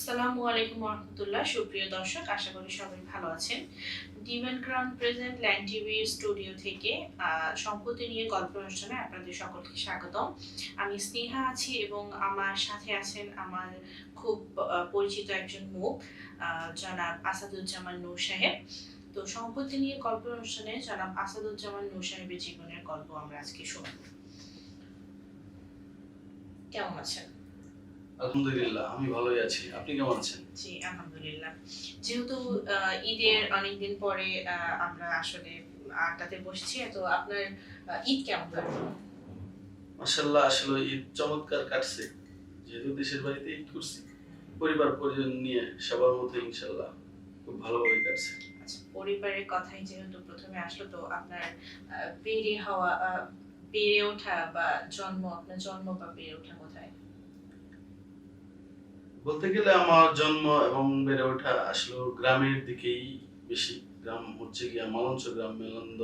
আসসালামু আলাইকুম রহমতুল্লাহ সুপ্রিয় দর্শক, আশা করি সবাই ভালো আছেন। Demand crown present land TV studio থেকে সম্পত্তি নিয়ে গল্প অনুষ্ঠানে আপনাদের সকলকে স্বাগতম। আমি স্নেহা আছি এবং আমার সাথে আছেন আমার খুব পরিচিত একজন মুখ জনাব আসাদুজ্জামান নূর সাহেব। তো সম্পত্তি নিয়ে গল্প অনুষ্ঠানে জনাব আসাদুজ্জামান নূর সাহেবের জীবনের গল্প আমরা আজকে শুনব। কেমন আছেন? আলহামদুলিল্লাহ আমি ভালোই আছি। আপনি কেমন আছেন? জি আলহামদুলিল্লাহ। যেহেতু ঈদের অনেকদিন পরে আমরা আসলে আড্ডাতে বসছি তো আপনার ঈদ কেমন কাটলো? আসলে ঈদ চমৎকার কাটছে। যেহেতু দেশের বাড়িতে ঈদ করছি পরিবার পরিজন নিয়ে সবার মতো ইনশাল্লাহ খুব ভালোভাবে কাটছে। আচ্ছা পরিবারের কথাই যেহেতু প্রথমে আসলো তো আপনার বেড়ে হওয়া বেড়ে ওঠা বা জন্ম আপনার জন্ম বা বেড়ে ওঠা কোথায়? বলতে গেলে আমার জন্ম এবং বেড়ে ওঠা আসলে গ্রামের দিকেই বেশি। গ্রাম হচ্ছে গিয়া মালঞ্চ গ্রাম মেলন্দ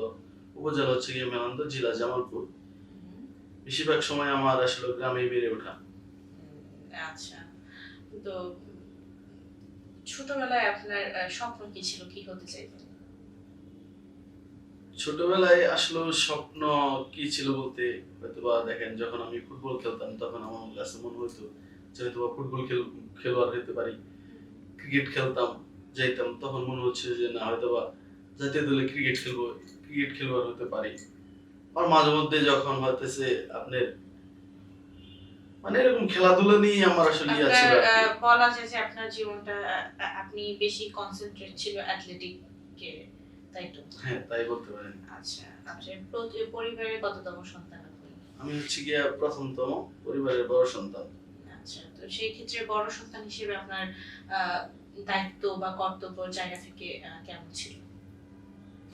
উপজেলা হচ্ছে গিয়া মেলন্দ জেলা জামালপুর। বেশিরভাগ সময় আমার আসলে গ্রামে বেড়ে ওঠা। আচ্ছা। তো ছোটবেলায় আপনার স্বপ্ন কি ছিল? কি হতে চাইতেন? ছোটবেলায় আসলে স্বপ্ন কি ছিল বলতে হয়তোবা দেখেন যখন আমি ফুটবল খেলতাম তখন আমার কাছে মনে হতো যে হয়তোবা ফুটবল খেল খেলোয়াড় হতে পারি ক্রিকেট খেলতাম যাইতাম তখন মনে হচ্ছে যে না হয়তোবা জাতীয় দলে ক্রিকেট খেলব ক্রিকেট খেলোয়াড় হতে পারি। আর মাঝে মধ্যে যখন হইতেছে আপনার মানে এরকম খেলাধুলা নিয়ে আমার আসলে ইয়া কি। বলা যায় যে আপনার জীবনটা আপনি বেশি কনসেন্ট্রেট ছিল অ্যাথলেটিকে তাই তো? হ্যাঁ তাই বলতে পারেন। আচ্ছা আপনার পরিবারের কততম সন্তান আপনি? আমি হচ্ছে গিয়া প্রথমতম পরিবারের বড় সন্তান। আচ্ছা তো সেই ক্ষেত্রে বড় সন্তান হিসেবে আপনার দায়িত্ব বা কর্তব্য জায়গা থেকে কেমন ছিল?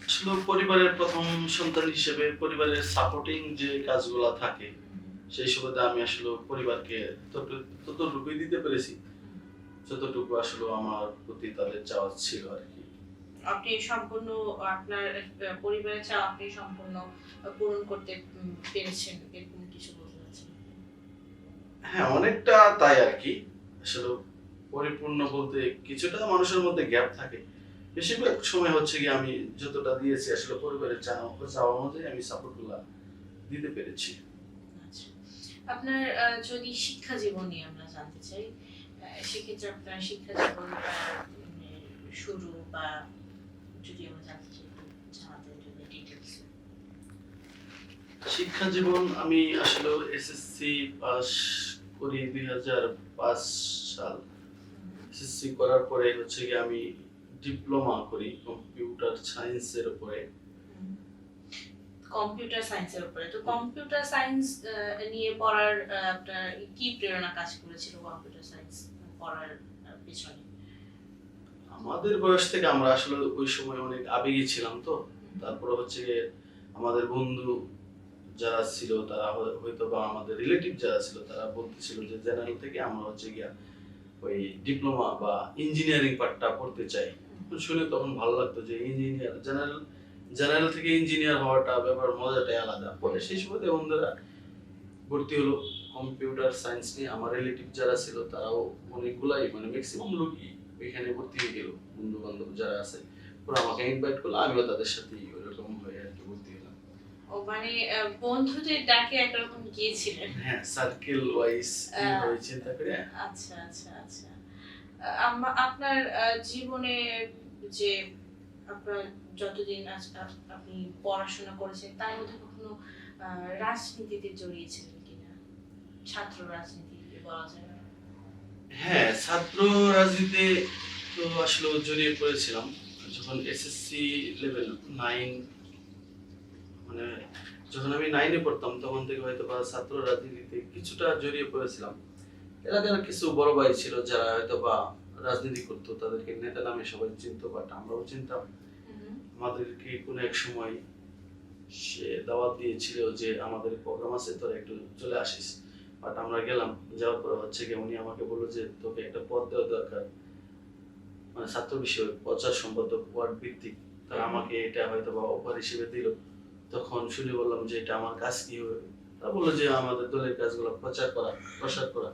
আসলে পরিবারের প্রথম সন্তান হিসেবে পরিবারের সাপোর্টিং যে কাজগুলো থাকে সেই সুবাদে আমি আসলে পরিবারকে ততটুকুই দিতে পেরেছি যতটুকু আসলে আমার প্রতি তাদের চাওয়া ছিল আর কি। আপনি সম্পূর্ণ আপনার পরিবারের চাও আপনি সম্পূর্ণ পূরণ করতে পেরেছেন এরকম হ্যাঁ অনেকটা তাই আর কি আসলে পরিপূর্ণ বলতে কিছুটা মানুষের মধ্যে গ্যাপ থাকে। বেশিরভাগ সময় হচ্ছে কি আমি যতটা দিয়েছি আসলে পরিবারের চাওয়া চাওয়া অনুযায়ী আমি সাপোর্টগুলো দিতে পেরেছি। আচ্ছা। আপনার যদি শিক্ষা জীবন আমরা জানতে চাই সেক্ষেত্রে আপনার শিক্ষা জীবন শুরু বা যদি আমরা জানতে চাই একটু যদি ডিটেলস শিক্ষা জীবন আমি আসলে এসএসসি পাস করি দুই হাজার পাঁচ সাল। এসএসসি করার পরে হচ্ছে কি আমি ডিপ্লোমা করি কম্পিউটার সায়েন্সের উপরে। কম্পিউটার সায়েন্সের উপরে। তো কম্পিউটার সায়েন্স নিয়ে পড়ার আপনার কি প্রেরণা কাজ করেছিল কম্পিউটার সায়েন্স পড়ার পিছনে? আমাদের বয়স থেকে আমরা আসলে ওই সময় অনেক আবেগী ছিলাম তো। তারপরে হচ্ছে গিয়ে আমাদের বন্ধু যারা ছিল, তারা হয়- হয়তো বা আমাদের রিলেটিভ যারা ছিল, তারা বলতেছিল যে জেনারেল থেকে আমরা হচ্ছে গিয়া ওই ডিপ্লোমা বা ইঞ্জিনিয়ারিং পার্টটা পড়তে চাই। শুনে তখন ভালো লাগতো যে ইঞ্জিনিয়ার জেনারেল জেনারেল থেকে ইঞ্জিনিয়ার হওয়াটা ব্যাপার মজাটাই আলাদা। পরে সেই সময় বন্ধুরা ভর্তি হলো। কম্পিউটার সায়েন্স নিয়ে আমার রিলেটিভ যারা ছিল, তারাও অনেকগুলাই মানে ম্যাক্সিমাম লোকই ওইখানে ভর্তি হয়ে গেল। বন্ধু বান্ধব যারা আছে, ওরা আমাকে ইনভাইট করল, আমিও তাদের সাথে ওইরকম হয়ে আর কি ভর্তি হলাম ও মানে বন্ধুদের ডাকে একরকম গিয়েছিলেন। হ্যাঁ সার্কেল ওয়াইজ এইভাবে চিন্তা করে? আচ্ছা আচ্ছা আচ্ছা। আপনার জীবনে যে আপনার যতদিন আপনি পড়াশোনা করেছেন তার মধ্যে কখনো রাজনীতিতে জড়িয়েছিলেন কিনা? ছাত্র রাজনীতি বলা যায়। হ্যাঁ ছাত্র রাজনীতিতে তো আসলে জড়িয়ে পড়েছিলাম। যখন এসএসসি লেভেল নাইন মানে যখন আমি নাইনে পড়তাম তখন থেকে হয়তো বা ছাত্র রাজনীতিতে কিছুটা জড়িয়ে পড়েছিলাম। এরা যারা কিছু বড় ভাই ছিল যারা হয়তো বা রাজনীতি করতো তাদেরকে নেতা নামে সবাই চিনতো বাট আমরাও চিনতাম। আমাদেরকে কোনো এক সময় সে দাওয়াত দিয়েছিল যে আমাদের প্রোগ্রাম আছে তোরা একটু চলে আসিস। বাট আমরা গেলাম যাওয়ার পর হচ্ছে কি উনি আমাকে বলল যে তোকে একটা পদ দেওয়া দরকার। মানে ছাত্র বিষয় প্রচার সম্পাদক ওয়ার্ড ভিত্তিক। তারা আমাকে এটা হয়তো বা অফার হিসেবে দিল। তখন শুনে বললাম যে এটা আমার কাজ কি হবে? তারা বলল যে আমাদের দলের কাজগুলো প্রচার করা, প্রসার করা।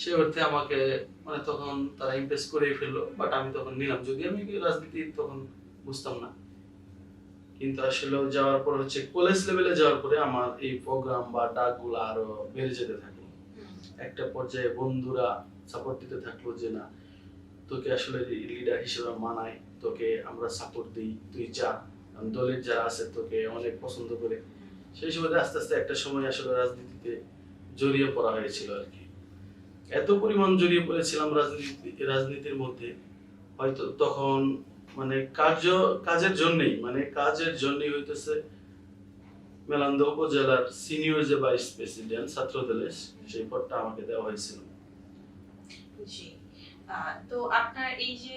সে অর্থে আমাকে মানে তখন তারা ইমপ্রেস করেই ফেলল বাট আমি তখন নিলাম। যদি আমি রাজনীতি তখন বুঝতাম না। কিন্তু আসলে যাওয়ার পর হচ্ছে কলেজ লেভেলে যাওয়ার পরে আমার এই প্রোগ্রাম বা ডাকগুলো আরও বেড়ে যেতে থাকল। একটা পর্যায়ে বন্ধুরা সাপোর্ট দিতে থাকল যে না, তোকে আসলে লিডার হিসেবে মানায়, তোকে আমরা সাপোর্ট দিই, তুই যা। দলের যারা আছে তোকে অনেক পছন্দ করে, সেই সময় আস্তে আস্তে একটা সময় আসলে রাজনীতিতে জড়িয়ে পড়া হয়েছিল আর কি। এত পরিমাণ জড়িয়ে পড়েছিলাম রাজনীতি, রাজনীতির মধ্যে, হয়তো তখন মানে কার্য, কাজের জন্যই মানে কাজের জন্যই হইতেছে মেলান্দ উপজেলার সিনিয়র যে ভাইস প্রেসিডেন্ট ছাত্র দলের সেই পদটা আমাকে দেওয়া হয়েছিল। তো আপনার এই যে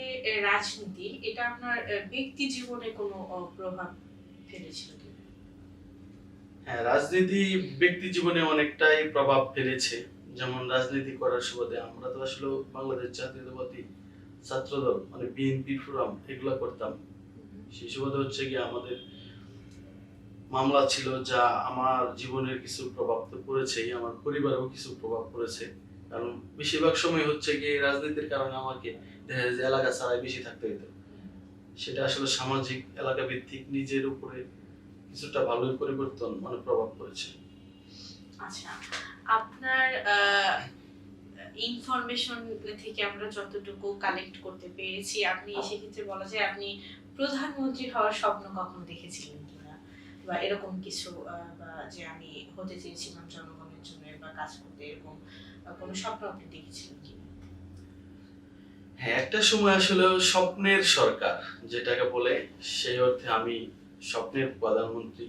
রাজনীতি এটা আপনার ব্যক্তি জীবনে কোনো প্রভাব ফেলেছিল হ্যাঁ রাজনীতি ব্যক্তি জীবনে অনেকটাই প্রভাব ফেলেছে। যেমন রাজনীতি করার সুবাদে আমরা তো আসলে বাংলাদেশ জাতীয়তাবাদী ছাত্রদল মানে বিএনপি ফোরাম এগুলো করতাম। সেই সুবাদে হচ্ছে কি আমাদের মামলা ছিল যা আমার জীবনের কিছু প্রভাব তো পড়েছেই আমার পরিবারেও কিছু প্রভাব পড়েছে। কারণ বেশিরভাগ সময় হচ্ছে কি রাজনীতির কারণে আমাকে দেখা যায় যে এলাকা ছাড়াই বেশি থাকতে হতো সেটা আসলে সামাজিক এলাকা ভিত্তিক নিজের উপরে কিছুটা ভালোই পরিবর্তন মানে প্রভাব পড়েছে। আচ্ছা আপনার ইনফরমেশন থেকে আমরা যতটুকু কালেক্ট করতে পেরেছি আপনি সেক্ষেত্রে বলা যায় আপনি প্রধানমন্ত্রী হওয়ার স্বপ্ন কখনো দেখেছিলেন কিনা? বা এরকম কিছু বা যে আমি হতে চেয়েছিলাম জনগণের জন্য বা কাজ করতে এরকম আহ, কোনো স্বপ্ন আপনি দেখেছিলেন কিনা? হ্যাঁ একটা সময় আসলে স্বপ্নের সরকার যেটাকে বলে সেই অর্থে আমি স্বপ্নের প্রধানমন্ত্রী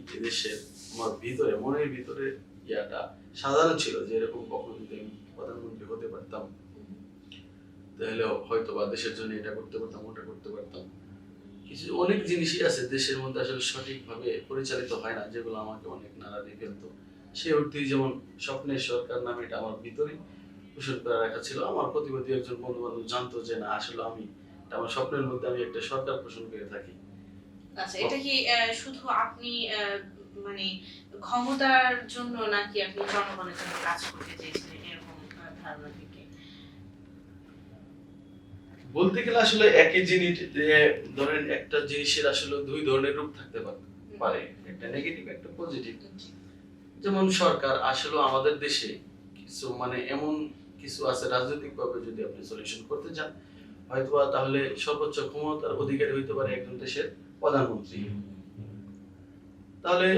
আমার ভিতরে মনের ভিতরে ইয়াটা সাধারণ ছিল যে এরকম কখনো যদি আমি প্রধানমন্ত্রী হতে পারতাম। তাহলে হয়তো বা দেশের জন্য এটা করতে পারতাম ওটা করতে পারতাম। কিছু অনেক জিনিসই আছে দেশের মধ্যে আসলে সঠিকভাবে পরিচালিত হয় না যেগুলো আমাকে অনেক নাড়া দিয়ে ফেলতো সেই অর্থেই যেমন স্বপ্নের সরকার নামে এটা আমার ভিতরে পোষণ করে রাখা ছিল। আমার প্রতিবাদী একজন বন্ধু বান্ধব জানতো যে না আসলে আমি আমার স্বপ্নের মধ্যে আমি একটা সরকার পোষণ করে থাকি। আচ্ছা এটা কি শুধু আপনি মানে ক্ষমতার জন্য নাকি আপনি জনগণের জন্য কাজ করতে চেয়েছিলেন এরকম ধারণা থেকে? বলতে গেলে আসলে একই জিনিস যে ধরেন একটা জিনিসের আসলে দুই ধরনের রূপ থাকতে পারে একটা নেগেটিভ একটা পজিটিভ। যেমন সরকার আসলে আমাদের দেশে কিছু মানে এমন কিছু আছে রাজনৈতিক ভাবে যদি আপনি সলিউশন করতে চান, হয়তোবা তাহলে সর্বোচ্চ ক্ষমতার অধিকারী হইতে পারে একজন দেশের প্রধানমন্ত্রী। তাহলে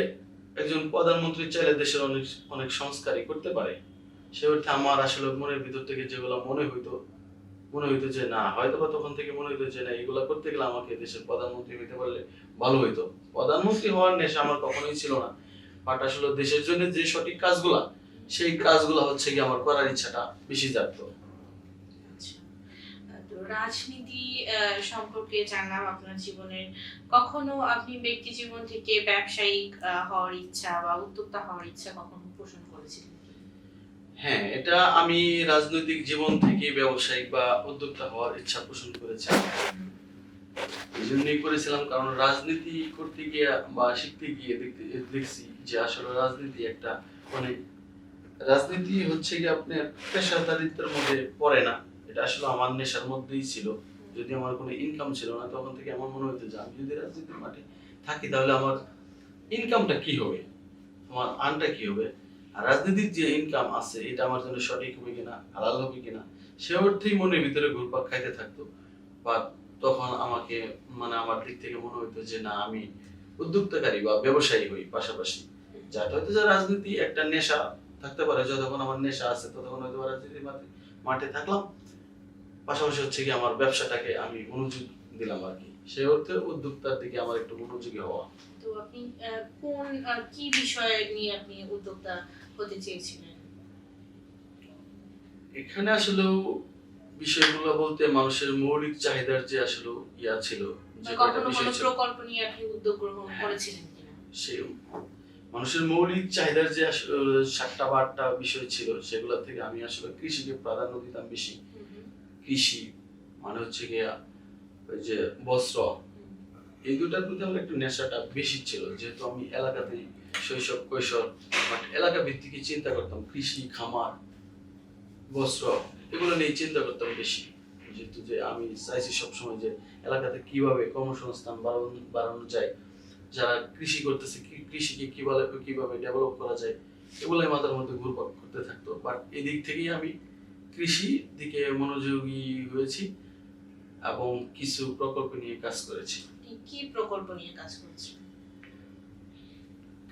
একজন প্রধানমন্ত্রী চাইলে দেশের অনেক অনেক সংস্কারই করতে পারে। সে অর্থে আমার আসলে মনের ভিতর থেকে যেগুলো মনে হইতো মনে হইতো যে না হয়তো বা তখন থেকে মনে হইতো যে না, এগুলা করতে গেলে আমাকে দেশের প্রধানমন্ত্রী হইতে পারলে ভালো হইতো। প্রধানমন্ত্রী হওয়ার নেশা আমার কখনোই ছিল না। বাট আসলে দেশের জন্য যে সঠিক কাজগুলা সেই কাজগুলো হচ্ছে কি আমার করার ইচ্ছাটা বেশি জাগতো আচ্ছা। রাজনীতি সম্পর্কে জানলাম আপনার জীবনের। কখনো আপনি ব্যক্তি জীবন থেকে ব্যবসায়িক হওয়ার ইচ্ছা বা উদ্যোক্তা হওয়ার ইচ্ছা কখনো পোষণ করেছিলেন? হ্যাঁ এটা আমি রাজনৈতিক জীবন থেকে ব্যবসায়িক বা উদ্যোক্তা হওয়ার ইচ্ছা পোষণ করেছি। এই জন্যই করেছিলাম, কারণ রাজনীতি করতে গিয়ে বা শিখতে গিয়ে দেখতে, দেখছি যে আসলে রাজনীতি একটা মানে রাজনীতি হচ্ছে কি আপনার পেশাদারিত্বের মধ্যে পড়ে না। এটা আসলে আমার নেশার মধ্যেই ছিল। যদি আমার কোনো ইনকাম ছিল না, তখন থেকে আমার মনে হতো যে আমি যদি রাজনীতির মাঠে থাকি, তাহলে আমার ইনকামটা কি হবে? আমার আনটা কি হবে? আর রাজনীতির যে ইনকাম আছে, এটা আমার জন্য সঠিক হবে কিনা, হালাল হবে কিনা, সে অর্থেই মনের ভিতরে ঘুরপাক খাইতে থাকতো। বা তখন আমাকে মানে আমার দিক থেকে মনে হতো যে না আমি উদ্যোক্তাকারী বা ব্যবসায়ী হই পাশাপাশি। যাতে হয়তো যে রাজনীতি একটা নেশা থাকতে পারে যতক্ষণ আমার নেশা আছে ততক্ষণ হয়তো বা রাজনীতির মাঠে মাঠে থাকলাম। পাশাপাশি হচ্ছে কি আমার ব্যবসাটাকে আমি মনোযোগ দিলাম আর কি। সে অর্থে উদ্যোক্তার দিকে আমার একটু মনোযোগী হওয়া। তো আপনি কোন কি বিষয় নিয়ে আপনি উদ্যোক্তা হতে চেয়েছিলেন? এখানে আসলে বিষয়গুলো বলতে মানুষের মৌলিক চাহিদার যে আসলে ইয়া ছিল যে কয়টা বিষয় কোনো ছিল প্রকল্প নিয়ে আপনি উদ্যোগ গ্রহণ করেছিলেন কিনা? সে মানুষের মৌলিক চাহিদার যে সাতটা বা আটটা বিষয় ছিল সেগুলো থেকে আমি আসলে কৃষিকে প্রাধান্য দিতাম বেশি। কৃষি মানে হচ্ছে গিয়া ওই যে বস্ত্র। এই দুটার প্রতি আমার একটু নেশাটা বেশি ছিল যেহেতু আমি এলাকাতেই শৈশব কৈশোর বাট এলাকা ভিত্তিক চিন্তা করতাম কৃষি খামার বস্ত্র। এগুলো নিয়ে চিন্তা করতাম বেশি। যেহেতু যে আমি চাইছি সবসময় যে এলাকাতে কীভাবে কর্মসংস্থান বাড়ানো বাড়ানো যায়, যারা কৃষি করতেছে কৃষিকে কীভাবে কীভাবে ডেভেলপ করা যায়, এগুলোই মাথার মধ্যে ঘুরপাক করতে থাকতো। বাট এদিক থেকেই আমি কৃষি দিকে মনোযোগী হয়েছি এবং কিছু প্রকল্প নিয়ে কাজ করেছি। কি প্রকল্প নিয়ে কাজ করছেন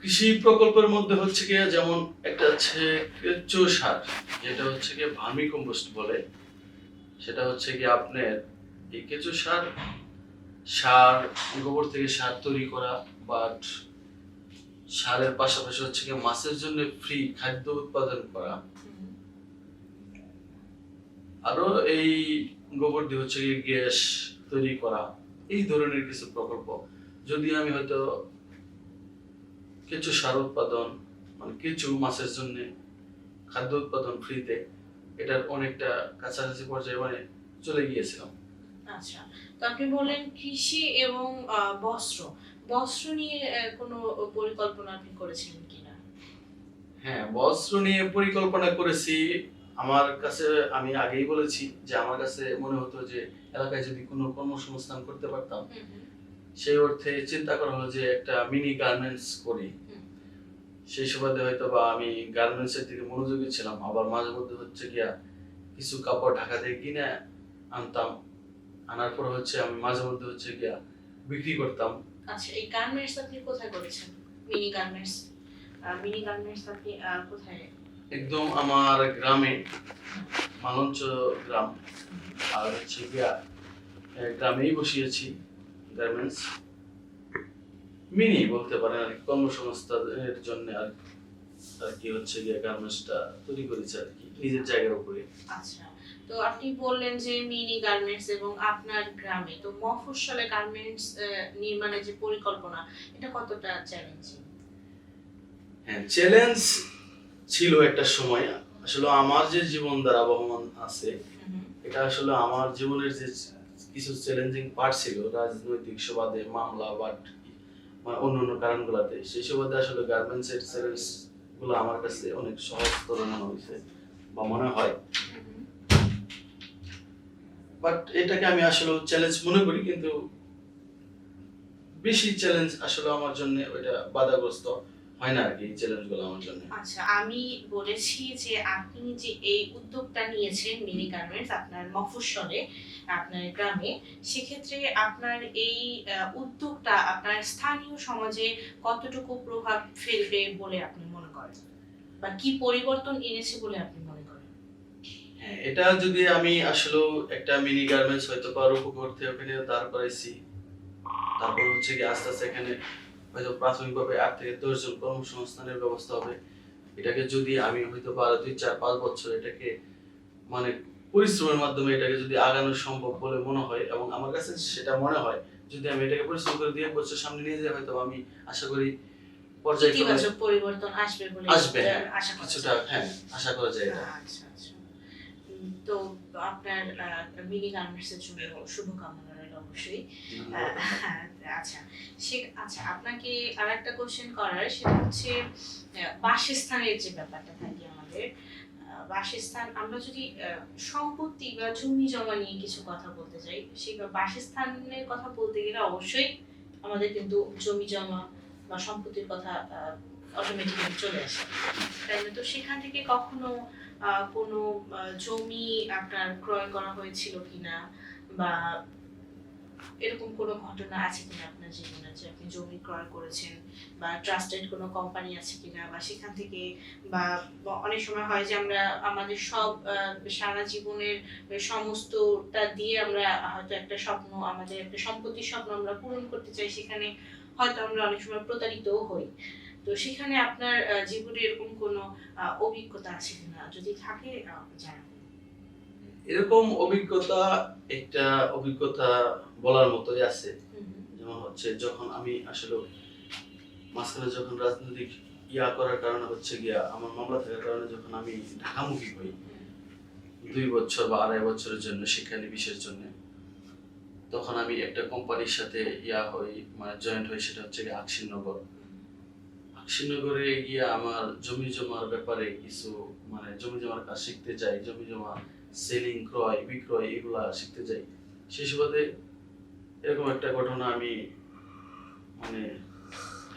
কৃষি প্রকল্পের মধ্যে হচ্ছে গিয়ে যেমন একটা হচ্ছে কেঁচো সার, যেটা হচ্ছে গিয়ে ভার্মি কম্পোস্ট বলে, সেটা হচ্ছে গিয়ে আপনার এই কেঁচো সার সার, গোবর থেকে সার তৈরি করা বাট সারের পাশাপাশি হচ্ছে গিয়ে মাছের জন্য ফ্রি খাদ্য উৎপাদন করা। আরও এই গোবর দিয়ে হচ্ছে গিয়ে গ্যাস তৈরি করা, এই ধরনের কিছু প্রকল্প। যদি আমি হয়তো কিছু সার উৎপাদন মানে কিছু মাছের জন্য খাদ্য উৎপাদন ফ্রিতে এটার অনেকটা কাছাকাছি পর্যায়ে মানে চলে গিয়েছিলাম। আচ্ছা তো আপনি বললেন কৃষি এবং বস্ত্র। বস্ত্র নিয়ে কোনো পরিকল্পনা আপনি করেছিলেন কিনা? হ্যাঁ বস্ত্র নিয়ে পরিকল্পনা করেছি। আমার কাছে আমি আগেই বলেছি যে আমার কাছে মনে হতো যে এলাকায় যদি কোনো কর্মসংস্থান করতে পারতাম সেই অর্থে চিন্তা করা হলো যে একটা মিনি গার্মেন্টস করি। সেই সুবাদে হয়তো বা আমি গার্মেন্টস এর দিকে মনোযোগী ছিলাম। আবার মাঝে মধ্যে হচ্ছে গিয়া কিছু কাপড় ঢাকা থেকে কিনে আনতাম। আনার পর হচ্ছে আমি মাঝে মধ্যে হচ্ছে গিয়া বিক্রি করতাম। আচ্ছা এই গার্মেন্টস আপনি কোথায় করেছেন? মিনি গার্মেন্টস মিনি গার্মেন্টস আপনি কোথায় একদম আমার গ্রামে মালঞ্চ গ্রাম। আর হচ্ছে গিয়া গ্রামেই বসিয়েছি। গার্মেন্টস মিনি বলতে পারেন আর কর্মসংস্থানের জন্য আর আর কি হচ্ছে গিয়া গার্মেন্টসটা তৈরি করেছে আর কি নিজের জায়গার উপরে। আচ্ছা তো আপনি বললেন যে মিনি গার্মেন্টস এবং আপনার গ্রামে তো মফস্বলে গার্মেন্টস নির্মাণের যে পরিকল্পনা এটা কতটা চ্যালেঞ্জিং হ্যাঁ চ্যালেঞ্জ ছিল একটা সময়। আসলে আমার যে জীবন দ্বারা বহমান আছে এটা আসলে আমার জীবনের যে কিছু চ্যালেঞ্জিং পার্ট ছিল, রাজনৈতিক সুবাদে মামলা বা অন্য অন্য কারণগুলোতে। সেই সুবাদে আসলে গার্মেন্টস এর চ্যালেঞ্জগুলো আমার কাছে অনেক সহজতর মনে হয়েছে, বা মনে হয়। বাট এটাকে আমি আসলে চ্যালেঞ্জ মনে করি, কিন্তু বেশি চ্যালেঞ্জ আসলে আমার জন্য ওইটা বাধাগ্রস্ত। হয় না আর কি চ্যালেঞ্জগুলো আমার জন্য। আচ্ছা আমি বলেছি যে আপনি যে এই উদ্যোগটা নিয়েছেন মিনি গার্মেন্টস আপনার মফস্বলে আপনার গ্রামে সেক্ষেত্রে আপনার এই উদ্যোগটা আপনার স্থানীয় সমাজে কতটুকু প্রভাব ফেলবে বলে আপনি মনে করেন? বা কি পরিবর্তন এনেছে বলে আপনি মনে করেন? হ্যাঁ এটা যদি আমি আসলে একটা মিনি গার্মেন্টস হয়তো বা রূপ করতে ওখানে দাঁড় করাইছি তারপর হচ্ছে কি আস্তে আস্তে এখানে হয়তো প্রাথমিকভাবে আট থেকে দশ জন কর্মসংস্থানের ব্যবস্থা হবে। এটাকে যদি আমি হয়তো বা আরও দুই চার পাঁচ বছর এটাকে মানে পরিশ্রমের মাধ্যমে এটাকে যদি আগানো সম্ভব বলে মনে হয় এবং আমার কাছে সেটা মনে হয় যদি আমি এটাকে পরিশ্রম করে দিয়ে এক বছর সামনে নিয়ে যাই হয়তো আমি আশা করি পর্যায়ক্রমে পরিবর্তন আসবে বলে আসবে হ্যাঁ আশা করা কিছুটা যায়। হ্যাঁ আশা করা যায় এটা। আচ্ছা আচ্ছা। তো আপনার মিনি জন্য শুভকামনা। অবশ্যই। আচ্ছা সে আচ্ছা আপনাকে আর একটা কোশ্চেন করার সেটা হচ্ছে বাসস্থানের যে ব্যাপারটা থাকে আমাদের বাসস্থান আমরা যদি সম্পত্তি বা জমি জমা নিয়ে কিছু কথা বলতে চাই সেই বাসস্থানের কথা বলতে গেলে অবশ্যই আমাদের কিন্তু জমি জমা বা সম্পত্তির কথা অটোমেটিক্যালি চলে আসে। তাই না? তো সেখান থেকে কখনো আহ, কোনো জমি আপনার ক্রয় করা হয়েছিল কিনা বা এরকম কোনো ঘটনা আছে কিনা আপনার জীবনে যে আপনি জমি ক্রয় করেছেন বা ট্রাস্টেড কোনো কোম্পানি আছে কিনা বা সেখান থেকে বা অনেক সময় হয় যে আমরা আমাদের সব সারা জীবনের সমস্তটা দিয়ে আমরা হয়তো একটা স্বপ্ন আমাদের একটা সম্পত্তির স্বপ্ন আমরা পূরণ করতে চাই সেখানে হয়তো আমরা অনেক সময় প্রতারিতও হই। তো সেখানে আপনার জীবনে এরকম কোনো অভিজ্ঞতা আছে কিনা যদি থাকে আহ, জানাবেন। এরকম অভিজ্ঞতা, একটা অভিজ্ঞতা বলার মতোই আছে। যেমন হচ্ছে যখন আমি আসলে মাঝখানে যখন রাজনৈতিক ইয়া করার কারণে হচ্ছে গিয়া আমার মামলা থাকার কারণে যখন আমি ঢাকামুখী হই, দুই বছর বা আড়াই বছরের জন্য শিক্ষা নিবিশের জন্য, তখন আমি একটা কোম্পানির সাথে ইয়া হই মানে জয়েন্ট হই, সেটা হচ্ছে গিয়ে আকশিনগর আকশিনগরে গিয়ে আমার জমি জমার ব্যাপারে কিছু মানে জমি জমার কাজ শিখতে যাই, জমি জমা সেলিং, ক্রয়, বিক্রয় এগুলা শিখতে যাই সেই সুবাদে এরকম একটা ঘটনা আমি মানে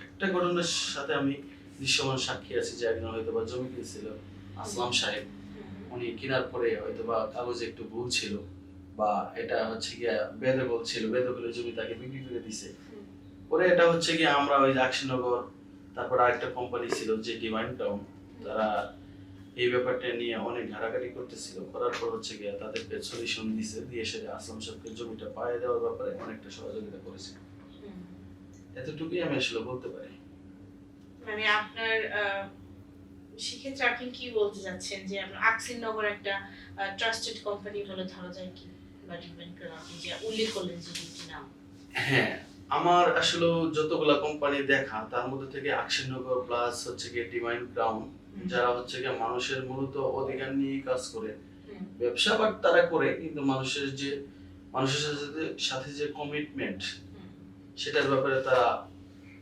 একটা ঘটনার সাথে আমি দৃশ্যমান সাক্ষী আছি যে একজন হয়তো বা জমি কিনছিল, আসলাম সাহেব। উনি কেনার পরে হয়তো বা কাগজে একটু ভুল ছিল বা এটা হচ্ছে গিয়া বেদখল ছিল, বেদখলের জমি তাকে বিক্রি করে দিছে। পরে এটা হচ্ছে গিয়ে আমরা ওই আকশনগর তারপর আরেকটা কোম্পানি ছিল যে ডিমান্ড টাউন, তারা এই ব্যাপারটা নিয়ে অনেক ঘাটাঘাটি করতেছিল। করার পর হচ্ছে গিয়া তাদেরকে সলিউশন দিছে দিয়ে সে আসলাম সাহেবকে জমিটা পায়ে দেওয়ার ব্যাপারে অনেকটা সহযোগিতা করেছে। হুম। এতটুকুই আমি আসলে বলতে পারি। মানে আপনার সেক্ষেত্রে আপনি কি বলতে চাচ্ছেন যে আকসিন নগর একটা ট্রাস্টেড কোম্পানি বলে ধরা যায় কি? বা ডিপেন্ড করে আপনি যে উল্লেখ করলেন যে দুটি নাম। হ্যাঁ আমার আসলে যতগুলা কোম্পানি দেখা তার মধ্যে থেকে আকশিনগর প্লাস হচ্ছে গিয়ে ডিমাইন ক্রাউন যারা হচ্ছে গিয়ে মানুষের মূলত অধিকার নিয়ে কাজ করে ব্যবসা বাট তারা করে কিন্তু মানুষের যে মানুষের সাথে সাথে যে কমিটমেন্ট সেটার ব্যাপারে তারা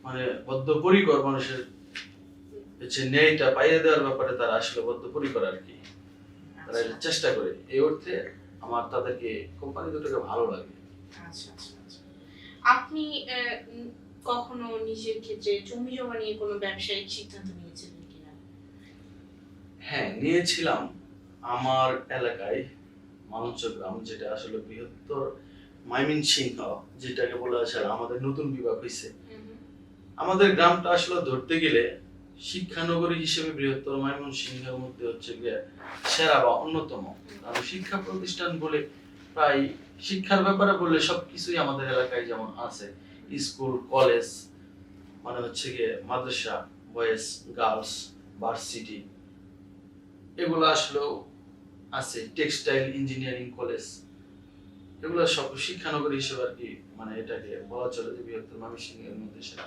মানে বদ্ধপরিকর মানুষের যে ন্যায়টা পাইয়ে দেওয়ার ব্যাপারে তারা আসলে বদ্ধপরিকর আর কি। তারা আচ্ছা। চেষ্টা করে। এই অর্থে আমার তাদেরকে কোম্পানি দুটোকে ভালো লাগে। আচ্ছা আচ্ছা আপনি কখনো নিজের ক্ষেত্রে জমি জমা নিয়ে কোনো ব্যবসায়িক সিদ্ধান্ত নিয়েছিলেন কিনা হ্যাঁ নিয়েছিলাম আমার এলাকায় মালঞ্চ গ্রাম যেটা আসলে বৃহত্তর মাইমিন সিংহ যেটাকে বলে আছে আমাদের নতুন বিভাগ হয়েছে আমাদের গ্রামটা আসলে ধরতে গেলে শিক্ষানগরী হিসেবে বৃহত্তর মাইমন সিংহের মধ্যে হচ্ছে গিয়ে সেরা বা অন্যতম। কারণ শিক্ষা প্রতিষ্ঠান বলে প্রায় শিক্ষার ব্যাপারে বললে সবকিছুই আমাদের এলাকায় যেমন আছে। স্কুল কলেজ মানে হচ্ছে গিয়ে মাদ্রাসা বয়েজ গার্লস ভার্সিটি এগুলো আসলেও আছে টেক্সটাইল ইঞ্জিনিয়ারিং কলেজ এগুলো সব শিক্ষানগরী হিসেবে আর কি মানে এটাকে বলা চলে যে বৃহত্তর ময়মনসিংহের মধ্যে সেরা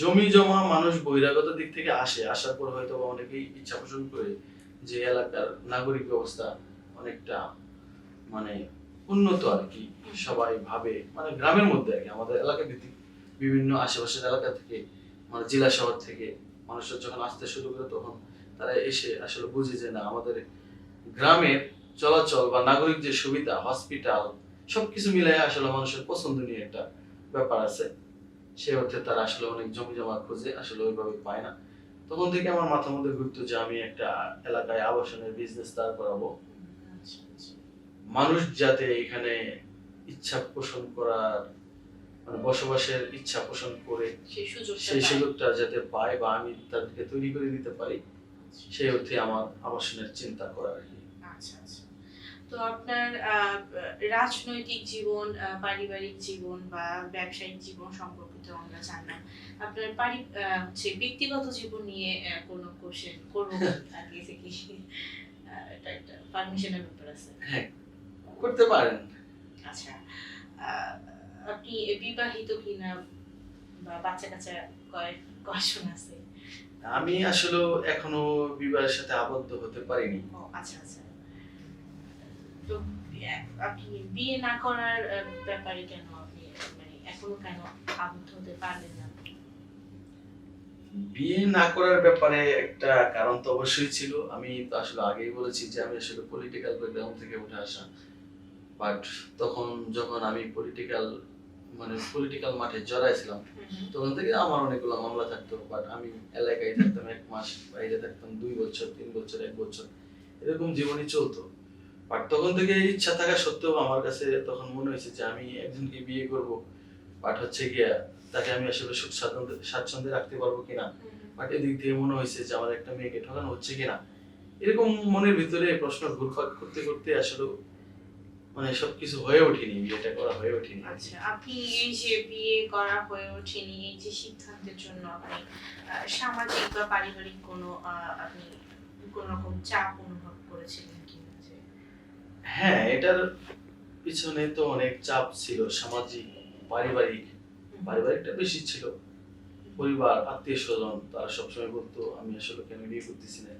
জমি জমা মানুষ বহিরাগত দিক থেকে আসে, আসার পর হয়তো অনেকেই ইচ্ছা পোষণ করে যে এলাকার নাগরিক ব্যবস্থা অনেকটা মানে উন্নত আর কি, সবাই ভাবে মানে গ্রামের মধ্যে আর কি, আমাদের এলাকা ভিত্তিক বিভিন্ন আশেপাশের এলাকা থেকে মানে জেলা শহর থেকে মানুষের যখন আসতে শুরু করে তখন তারা এসে আসলে বুঝে যে না আমাদের গ্রামের চলাচল বা নাগরিক যে সুবিধা হসপিটাল সবকিছু মিলাই আসলে মানুষের পছন্দনীয় একটা ব্যাপার আছে। সে অর্থে তারা আসলে অনেক জমি জমা খোঁজে আসলে ওইভাবে পায় না। তখন থেকে আমার মাথার মধ্যে ঘুরতো যে আমি একটা এলাকায় আবাসনের বিজনেস দাঁড় করাবো? মানুষ যাতে এখানে ইচ্ছা পোষণ করার মানে বসবাসের ইচ্ছা পোষণ করে সেই সুযোগটা যাতে পায় বা আমি তাদেরকে তৈরি করে দিতে পারি সেই অর্থে আমার আবাসনের চিন্তা করা আর কি। আচ্ছা আচ্ছা। তো আপনার রাজনৈতিক জীবন পারিবারিক জীবন বা ব্যবসায়িক জীবন সম্পর্কিত আমরা জানলাম। আপনার পারি হচ্ছে ব্যক্তিগত জীবন নিয়ে কোনো কোশ্চেন করব আগে থেকে এটা একটা পারমিশনের ব্যাপার আছে। হ্যাঁ করতে পারেন। আচ্ছা আপনি বিবাহিত কিনা বা বাচ্চা কাচ্চা কয় কয়জন আছে? আমি আসলে এখনও বিবাহের সাথে আবদ্ধ হতে পারিনি। ও আচ্ছা আচ্ছা। তো আপনি বিয়ে না করার ব্যাপারে কেন আপনি মানে এখনও কেন আবদ্ধ হতে পারলেন না? বিয়ে না করার ব্যাপারে একটা কারণ তো অবশ্যই ছিল। আমি তো আসলে আগেই বলেছি যে আমি আসলে পলিটিক্যাল ব্যাকগ্রাউন্ড থেকে উঠে আসা। বাট তখন যখন আমি পলিটিক্যাল মানে পলিটিক্যাল মাঠে জড়াইছিলাম। তখন থেকে আমার অনেকগুলো মামলা থাকতো বাট আমি এলাকায় থাকতাম এক মাস বাইরে থাকতাম দুই বছর তিন বছর এক বছর। এরকম জীবনই চলতো। বাট তখন থেকে ইচ্ছা থাকা সত্ত্বেও আমার কাছে তখন মনে হয়েছে যে আমি একজনকে বিয়ে করব বাট হচ্ছে গিয়া তাকে আমি আসলে সুখ স্বাচ্ছন্দ্যে স্বাচ্ছন্দ্যে রাখতে পারব কিনা। বাট এদিক থেকে মনে হয়েছে যে আমার একটা মেয়েকে ঠকানো হচ্ছে কিনা। এরকম মনের ভিতরে প্রশ্ন ঘুরপাক করতে করতে আসলে মানে সবকিছু হয়ে ওঠেনি বিয়েটা করা হয়ে ওঠেনি। আচ্ছা আপনি এই যে বিয়ে করা হয়ে ওঠেনি এই যে সিদ্ধান্তের জন্য আপনি সামাজিক বা পারিবারিক কোনো আপনি কোন রকম চাপ অনুভব করেছিলেন যে? হ্যাঁ এটার পিছনে তো অনেক চাপ ছিল সামাজিক পারিবারিক। পারিবারিকটা বেশি ছিল। পরিবার আত্মীয় স্বজন তারা সবসময় বলতো আমি আসলে কেন বিয়ে করতেছি না?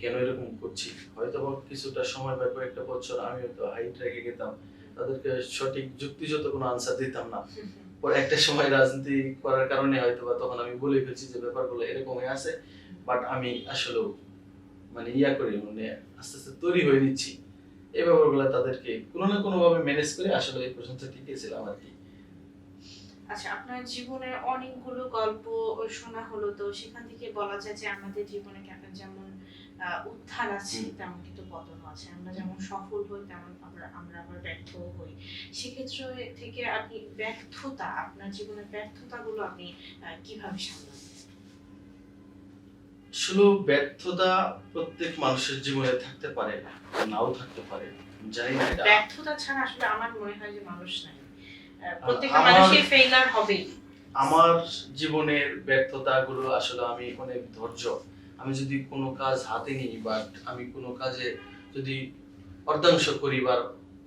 কেন এরকম করছি? হয়তো কিছুটা সময় বা কয়েকটা বছর আমি হয়তো হাইট রেখে গেতাম, তাদেরকে সঠিক যুক্তিযুক্ত কোনো আনসার দিতাম না। পরে একটা সময় রাজনীতি করার কারণে হয়তো বা তখন আমি বলে ফেলছি যে ব্যাপারগুলো এরকমই আছে বাট আমি আসলে মানে ইয়া করি মানে আস্তে আস্তে তৈরি হয়ে নিচ্ছি। এই ব্যাপারগুলো তাদেরকে কোনো না কোনো ভাবে ম্যানেজ করে আসলে এই পর্যন্ত টিকেছিলাম আর কি। আচ্ছা আপনার জীবনের অনেকগুলো গল্প শোনা হলো, তো সেখান থেকে বলা যায় যে আমাদের জীবনে কেমন যেমন উত্থান আছে। তেমন কিন্তু পতন আছে। আমরা যেমন সফল হই তেমন আমরা আমরা আবার ব্যর্থ হই। সেক্ষেত্রে থেকে আপনি ব্যর্থতা আপনার জীবনের ব্যর্থতাগুলো আপনি কীভাবে সামলান? শুধু ব্যর্থতা প্রত্যেক মানুষের জীবনে থাকতে পারে নাও থাকতে পারে। জানি না ব্যর্থতা ছাড়া আসলে আমার মনে হয় যে মানুষ নাই। প্রত্যেকটা মানুষের ফেইলার হবেই। আমার জীবনের ব্যর্থতা গুলো আসলে আমি অনেক ধৈর্য আমি যদি কোনো কাজ হাতে নিই বা আমি কোনো কাজে যদি অর্ধাংশ করি বা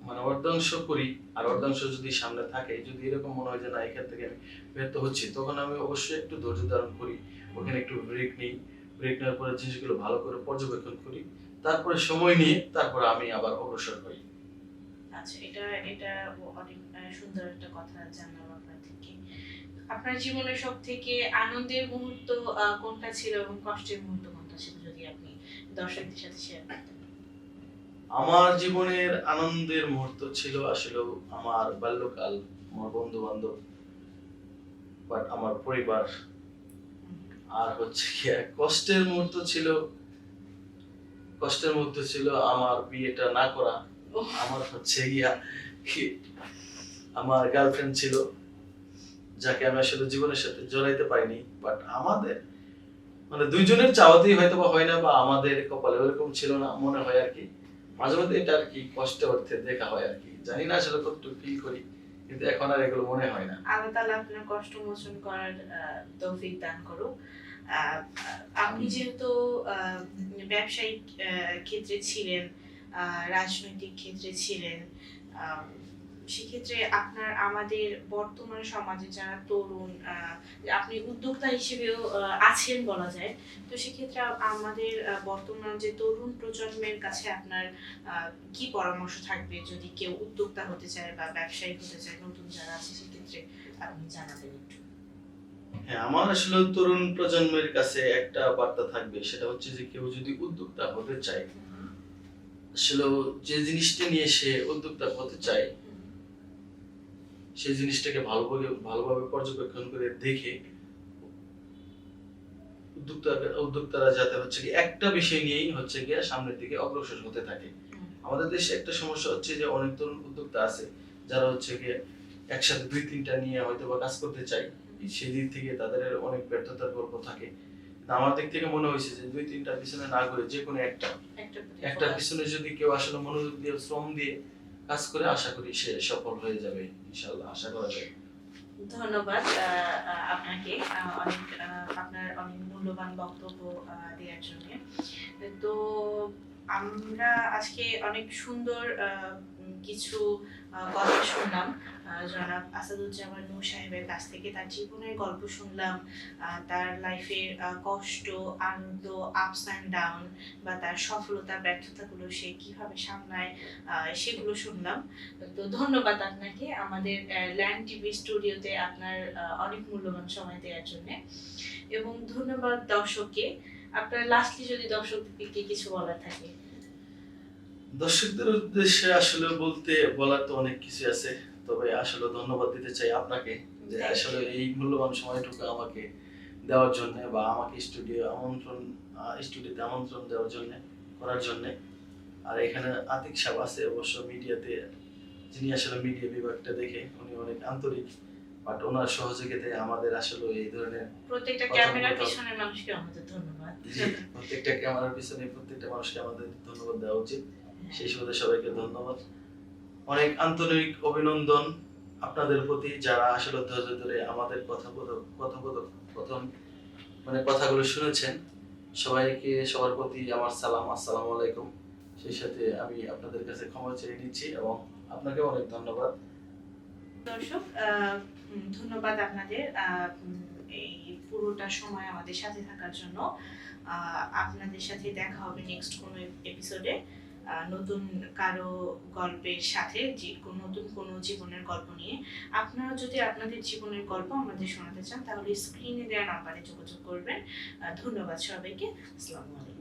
মানে অর্ধাংশ করি আর অর্ধাংশ যদি সামনে থাকে, যদি এরকম মনে হয় যে না, এখান থেকে আমি ব্যর্থ হচ্ছি, তখন আমি অবশ্যই একটু ধৈর্য ধারণ করি। ওখানে একটু ব্রেক নিই। ব্রেক নেওয়ার পরে জিনিসগুলো ভালো করে পর্যবেক্ষণ করি। তারপরে সময় নিয়ে তারপরে আমি আবার অগ্রসর হই। আচ্ছা এটা এটা অনেক সুন্দর একটা কথা জানলাম আপনার থেকে। আপনার জীবনের সব থেকে আনন্দের মুহূর্ত কোনটা ছিল এবং কষ্টের মুহূর্ত কোনটা ছিল যদি আপনি দর্শকদের সাথে শেয়ার করতেন? আমার জীবনের আনন্দের মুহূর্ত ছিল আসলে আমার বাল্যকাল আমার বন্ধু বান্ধব বাট আমার পরিবার। আর হচ্ছে কি কষ্টের মুহূর্ত ছিল কষ্টের মুহূর্ত ছিল আমার বিয়েটা না করা। আমার হচ্ছে গিয়া আমার গার্লফ্রেন্ড ছিল। যাকে আমি আসলে জীবনের সাথে জড়াইতে পারিনি বাট আমাদের মানে দুইজনের চাওয়াতেই হয়তো বা হয় না বা আমাদের কপালে ওরকম ছিল না মনে হয় আর কি। মাঝে মধ্যে এটা আর কি কষ্ট অর্থে দেখা হয় আর কি। জানি না আসলে কতটুকু ফিল করি কিন্তু এখন আর এগুলো মনে হয় না। আল্লাহ তাআলা আপনার কষ্ট মোচন করার তৌফিক দান করুক। আপনি যেহেতু ব্যবসায়িক ক্ষেত্রে ছিলেন রাজনৈতিক ক্ষেত্রে ছিলেন সেক্ষেত্রে আপনার আমাদের বর্তমান সমাজে যারা তরুণ আপনি উদ্যোক্তা হিসেবেও আছেন বলা যায় তো সেক্ষেত্রে আমাদের বর্তমান যে তরুণ প্রজন্মের কাছে আপনার কি পরামর্শ থাকবে যদি কেউ উদ্যোক্তা হতে চায় বা ব্যবসায়ী হতে চায় নতুন যারা আছে সেক্ষেত্রে আপনি জানাবেন একটু। হ্যাঁ আমার আসলে তরুণ প্রজন্মের কাছে একটা বার্তা থাকবে সেটা হচ্ছে যে কেউ যদি উদ্যোক্তা হতে চায় আসলে যে জিনিসটা নিয়ে সে উদ্যোক্তা হতে চায় সেই জিনিসটাকে ভালোভাবে ভালোভাবে পর্যবেক্ষণ করে দেখে উদ্যোক্তা উদ্যোক্তারা যাতে হচ্ছে কি একটা বিষয় নিয়েই হচ্ছে গিয়ে সামনের দিকে অগ্রসর হতে থাকে। আমাদের দেশে একটা সমস্যা হচ্ছে যে অনেক তরুণ উদ্যোক্তা আছে যারা হচ্ছে গিয়ে একসাথে দুই তিনটা নিয়ে হয়তো বা কাজ করতে চায়। সেই দিক থেকে তাদের অনেক ব্যর্থতার গল্প থাকে। আমার দিক থেকে মনে হয়েছে যে দুই তিনটা পিছনে না করে যে কোনো একটা একটা। পিছনে যদি কেউ আসলে মনোযোগ দিয়ে শ্রম দিয়ে কাজ করে আশা করি সে সফল হয়ে যাবে ইনশাল্লাহ আশা করা যায়। ধন্যবাদ আপনাকে অনেক আপনার অনেক মূল্যবান বক্তব্য দেওয়ার জন্য। তো আমরা আজকে অনেক সুন্দর কিছু কথা শুনলাম। জনাব আসাদুজ্জামান নূর সাহেবের কাছ থেকে তার জীবনের গল্প শুনলাম। তার লাইফের কষ্ট, আনন্দ আপস অ্যান্ড ডাউন বা তার সফলতা, ব্যর্থতাগুলো সে কীভাবে সামলায় সেগুলো শুনলাম। তো ধন্যবাদ আপনাকে আমাদের ল্যান্ড টিভি স্টুডিওতে আপনার অনেক মূল্যবান সময় দেওয়ার জন্য। এবং ধন্যবাদ দর্শককে। আপনার লাস্টলি যদি দর্শককে কিছু বলার থাকে। দর্শকদের উদ্দেশ্যে আসলে বলতে বলার তো অনেক কিছু আছে। তবে আসলে ধন্যবাদ দিতে চাই আপনাকে যে আসলে এই মূল্যবান সময়টুকু আমাকে দেওয়ার জন্য বা আমাকে স্টুডিও আমন্ত্রণ স্টুডিওতে আমন্ত্রণ দেওয়ার জন্য করার জন্য। আর এখানে আতিক সাহেব আছে অবশ্য মিডিয়াতে যিনি আসলে মিডিয়া বিভাগটা দেখে উনি অনেক আন্তরিক। বাট ওনার সহযোগিতায় আমাদের আসলে এই ধরনের প্রত্যেকটা ক্যামেরার। পিছনের মানুষকে আমাদের ধন্যবাদ। প্রত্যেকটা ক্যামেরার পিছনে প্রত্যেকটা মানুষকে আমাদের ধন্যবাদ দেওয়া উচিত। সেই সুবাদে সবাইকে ধন্যবাদ। অনেক আন্তরিক অভিনন্দন আপনাদের প্রতি যারা আসলে ধৈর্য ধরে আমাদের কথোপকথন মানে কথাগুলো শুনেছেন। সবাইকে সবার প্রতি আমার সালাম। আসসালামু আলাইকুম। সেই সাথে আমি আপনাদের কাছে ক্ষমা চেয়ে নিচ্ছি এবং আপনাকে অনেক ধন্যবাদ। দর্শক ধন্যবাদ আপনাদের এই পুরোটা সময় আমাদের সাথে থাকার জন্য। আপনাদের সাথে দেখা হবে নেক্সট কোনো এপিসোডে নতুন কারও গল্পের সাথে যে নতুন কোনো জীবনের গল্প নিয়ে। আপনারা যদি আপনাদের জীবনের গল্প আমাদের শোনাতে চান, তাহলে স্ক্রিনে দেওয়া নাম্বারে যোগাযোগ করবেন। ধন্যবাদ সবাইকে। আসসালামু আলাইকুম।